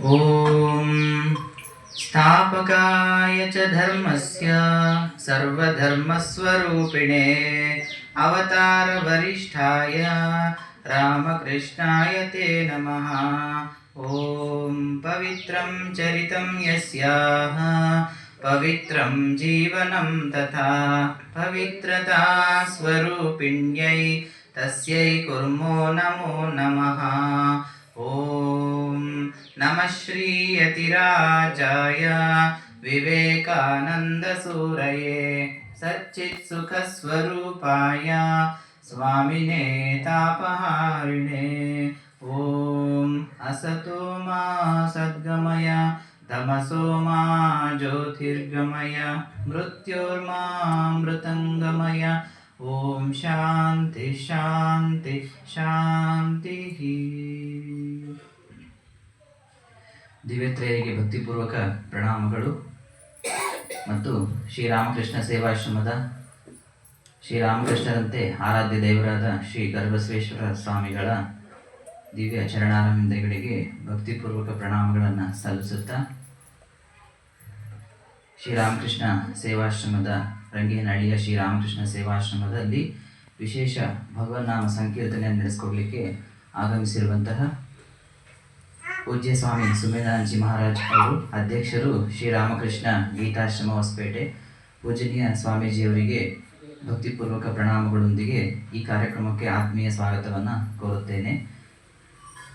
ॐ स्थापकाय च धर्मस्य सर्वधर्मस्वरूपिणे अवतारवरिष्ठाय रामकृष्णाय ते नमः। ॐ पवित्रं चरितं यस्याः, पवित्रं जीवनं तथा पवित्रता स्वरूपिण्यै तस्यै कुर्मो नमो नमः। ॐ नम श्रीयतिराजा विवेकानंदसूर सच्चित्सुखस्वरूपाय स्वामिने तापहारिणे। असतो मा सद्गमय, तमसो मा ज्योतिर्गमय मृत्योर्मा मृतङ्गमय ॐ शान्ति शान्ति, शान्तिः। ದಿವ್ಯತ್ರೆಯರಿಗೆ ಭಕ್ತಿಪೂರ್ವಕ ಪ್ರಣಾಮಗಳು. ಮತ್ತು ಶ್ರೀರಾಮಕೃಷ್ಣ ಸೇವಾಶ್ರಮದ ಶ್ರೀರಾಮಕೃಷ್ಣರಂತೆ ಆರಾಧ್ಯ ದೇವರಾದ ಶ್ರೀ ಗರ್ಭಸ್ವೇಶ್ವರ ಸ್ವಾಮಿಗಳ ದಿವ್ಯ ಚರಣಾರಂಭಗಳಿಗೆ ಭಕ್ತಿಪೂರ್ವಕ ಪ್ರಣಾಮಗಳನ್ನು ಸಲ್ಲಿಸುತ್ತಾ ಶ್ರೀರಾಮಕೃಷ್ಣ ಸೇವಾಶ್ರಮದ ರಂಗೇನಹಳ್ಳಿಯ ಶ್ರೀರಾಮಕೃಷ್ಣ ಸೇವಾಶ್ರಮದಲ್ಲಿ ವಿಶೇಷ ಭಗವನ್ನಾಮ ಸಂಕೀರ್ತನೆಯನ್ನು ನಡೆಸಿಕೊಡ್ಲಿಕ್ಕೆ ಆಗಮಿಸಿರುವಂತಹ ಪೂಜ್ಯ ಸ್ವಾಮಿ ಸುಮೇಧಾನಂಜಿ ಮಹಾರಾಜ್ ಅವರು, ಅಧ್ಯಕ್ಷರು ಶ್ರೀರಾಮಕೃಷ್ಣ ಗೀತಾಶ್ರಮ ಹೊಸಪೇಟೆ, ಪೂಜನೀಯ ಸ್ವಾಮೀಜಿಯವರಿಗೆ ಭಕ್ತಿಪೂರ್ವಕ ಪ್ರಣಾಮಗಳೊಂದಿಗೆ ಈ ಕಾರ್ಯಕ್ರಮಕ್ಕೆ ಆತ್ಮೀಯ ಸ್ವಾಗತವನ್ನು ಕೋರುತ್ತೇನೆ.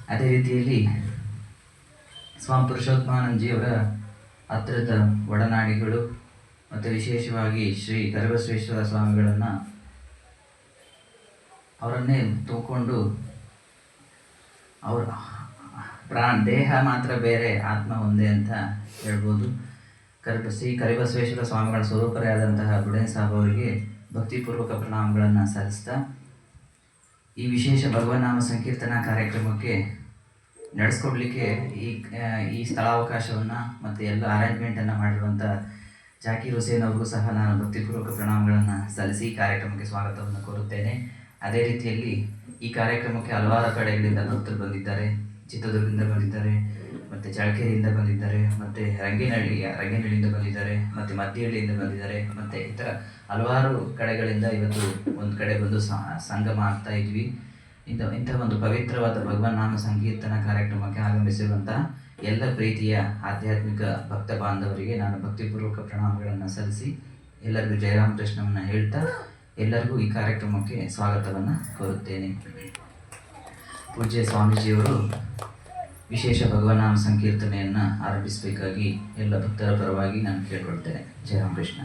ಅದೇ ರೀತಿಯಲ್ಲಿ ಸ್ವಾಮಿ ಪುರುಷೋತ್ತಮಾನಂದಜಿಯವರ ಹತ್ತಿರದ ಒಡನಾಡಿಗಳು ಮತ್ತು ವಿಶೇಷವಾಗಿ ಶ್ರೀ ಗರ್ಭಶ್ರೇಶ್ವರ ಸ್ವಾಮಿಗಳನ್ನು ಅವರನ್ನೇ ತೂಕೊಂಡು ಅವರ ಪ್ರಾಣ ದೇಹ ಮಾತ್ರ ಬೇರೆ, ಆತ್ಮ ಒಂದೇ ಅಂತ ಹೇಳ್ಬೋದು. ಕರಿಬ ಶ್ರೀ ಕರಿಬಸವೇಶ್ವರ ಸ್ವಾಮಿಗಳ ಸ್ವರೂಪರಾದಂತಹ ಬುಡೇನ್ ಸಾಬ್ ಅವರಿಗೆ ಭಕ್ತಿಪೂರ್ವಕ ಪ್ರಣಾಮಗಳನ್ನು ಸಲ್ಲಿಸ್ತಾ, ಈ ವಿಶೇಷ ಭಗವನ್ನಾಮ ಸಂಕೀರ್ತನಾ ಕಾರ್ಯಕ್ರಮಕ್ಕೆ ನಡೆಸ್ಕೊಡ್ಲಿಕ್ಕೆ ಈ ಈ ಸ್ಥಳಾವಕಾಶವನ್ನು ಮತ್ತು ಎಲ್ಲ ಅರೇಂಜ್ಮೆಂಟನ್ನು ಮಾಡಿರುವಂಥ ಜಾಕೀರ್ ಹುಸೇನ್ ಅವ್ರಿಗೂ ಸಹ ನಾನು ಭಕ್ತಿಪೂರ್ವಕ ಪ್ರಣಾಮಗಳನ್ನು ಸಲ್ಲಿಸಿ ಈ ಕಾರ್ಯಕ್ರಮಕ್ಕೆ ಸ್ವಾಗತವನ್ನು ಕೋರುತ್ತೇನೆ. ಅದೇ ರೀತಿಯಲ್ಲಿ ಈ ಕಾರ್ಯಕ್ರಮಕ್ಕೆ ಹಲವಾರು ಕಡೆಗಳಿಂದ ಭಕ್ತರು ಬಂದಿದ್ದಾರೆ. ಚಿತ್ರದುರ್ಗದಿಂದ ಬಂದಿದ್ದಾರೆ, ಮತ್ತು ಚಳಕೆರೆಯಿಂದ ಬಂದಿದ್ದಾರೆ, ಮತ್ತು ರಂಗೇನಹಳ್ಳಿ, ರಂಗೇನಹಳ್ಳಿಯಿಂದ ಬಂದಿದ್ದಾರೆ, ಮತ್ತು ಮದ್ದಿಹಳ್ಳಿಯಿಂದ ಬಂದಿದ್ದಾರೆ, ಮತ್ತು ಇತರ ಹಲವಾರು ಕಡೆಗಳಿಂದ ಇವತ್ತು ಒಂದು ಕಡೆ ಬಂದು ಸಂಗಮ ಆಗ್ತಾ ಇದ್ವಿ. ಇಂಥ ಇಂಥ ಒಂದು ಪವಿತ್ರವಾದ ಭಗವಾನ್ ನಾಮ ಸಂಕೀರ್ತನ ಕಾರ್ಯಕ್ರಮಕ್ಕೆ ಆಗಮಿಸಿರುವಂತಹ ಎಲ್ಲ ಪ್ರೀತಿಯ ಆಧ್ಯಾತ್ಮಿಕ ಭಕ್ತ ಬಾಂಧವರಿಗೆ ನಾನು ಭಕ್ತಿಪೂರ್ವಕ ಪ್ರಣಾಮಗಳನ್ನು ಸಲ್ಲಿಸಿ ಎಲ್ಲರಿಗೂ ಜಯರಾಮ ಕೃಷ್ಣವನ್ನು ಹೇಳ್ತಾ ಎಲ್ಲರಿಗೂ ಈ ಕಾರ್ಯಕ್ರಮಕ್ಕೆ ಸ್ವಾಗತವನ್ನು ಕೋರುತ್ತೇನೆ. ಪೂಜ್ಯ ಸ್ವಾಮೀಜಿಯವರು ವಿಶೇಷ ಭಗವನಾಮ ಸಂಕೀರ್ತನೆಯನ್ನು ಆರಂಭಿಸಬೇಕಾಗಿ ಎಲ್ಲ ಭಕ್ತರ ಪರವಾಗಿ ನಾನು ಕೇಳ್ಕೊಳ್ತೇನೆ. ಜಯರಾಮ ಕೃಷ್ಣ